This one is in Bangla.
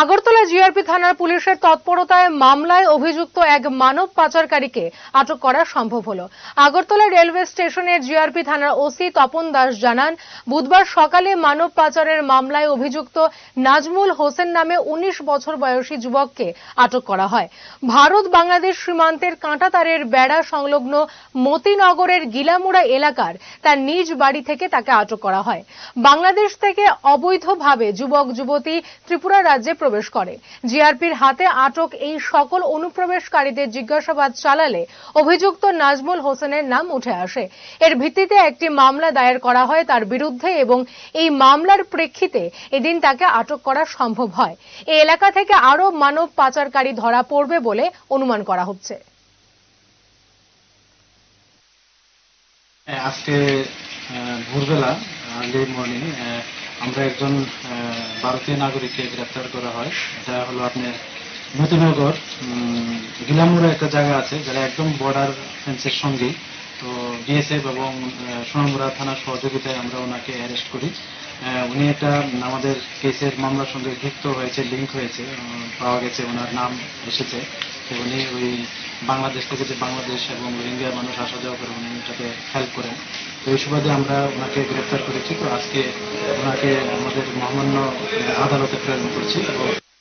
আগরতলা জিআরপি থানার পুলিশের তৎপরতায় মামলায় অভিযুক্ত এক মানব পাচারকারীকে আটক করা সম্ভব হল। আগরতলা রেলওয়ে স্টেশনের জিআরপি থানার ওসি তপন দাস জানান, বুধবার সকালে মানব পাচারের মামলায় অভিযুক্ত নাজমুল হোসেন নামে উনিশ বছর বয়সী যুবককে আটক করা হয়। ভারত বাংলাদেশ সীমান্তের কাঁটাতারের বেড়া সংলগ্ন মতিনগরের গিলামুড়া এলাকার তার নিজ বাড়ি থেকে তাকে আটক করা হয়। বাংলাদেশ থেকে অবৈধভাবে যুবক যুবতী ত্রিপুরা রাজ্যে প্রবেশ করে। জিআরপির হাতে আটক এই সকল অনুপ্রবেশকারীদের জিজ্ঞাসাবাদ চালালে অভিযুক্ত নাজমুল হোসেনের নাম উঠে আসে। এর ভিত্তিতে একটি মামলা দায়ের করা হয় তার বিরুদ্ধে এবং এই মামলার প্রেক্ষিতে এদিন তাকে আটক করা সম্ভব হয়। এই এলাকা থেকে আরও মানব পাচারকারী ধরা পড়বে বলে অনুমান করা হচ্ছে। আজকে ভোরবেলা আর্লি মর্নিং আমরা একজন ভারতীয় নাগরিককে গ্রেপ্তার করা হয়। এটা হলো আপনার নতুনগর গিলামুড়া একটা জায়গা আছে যারা একদম বর্ডার ফেন্সের সঙ্গে তো বিএসএফ এবং সোনামুড়া থানার সহযোগিতায় আমরা ওনাকে অ্যারেস্ট করি। উনি একটা, আমাদের কেসের মামলার সঙ্গে যুক্ত হয়েছে লিঙ্ক হয়েছে পাওয়া গেছে, ওনার নাম এসেছে। তো উনি ওই বাংলাদেশ থেকে যে বাংলাদেশ এবং রোহিঙ্গা মানুষ আসা যাওয়া করে, উনি এটাতে হেল্প করেন। এই সুবাদে আমরা ওনাকে গ্রেপ্তার করেছি। তো আজকে ওনাকে আমাদের মহামান্য আদালতে প্রেরণ করছি এবং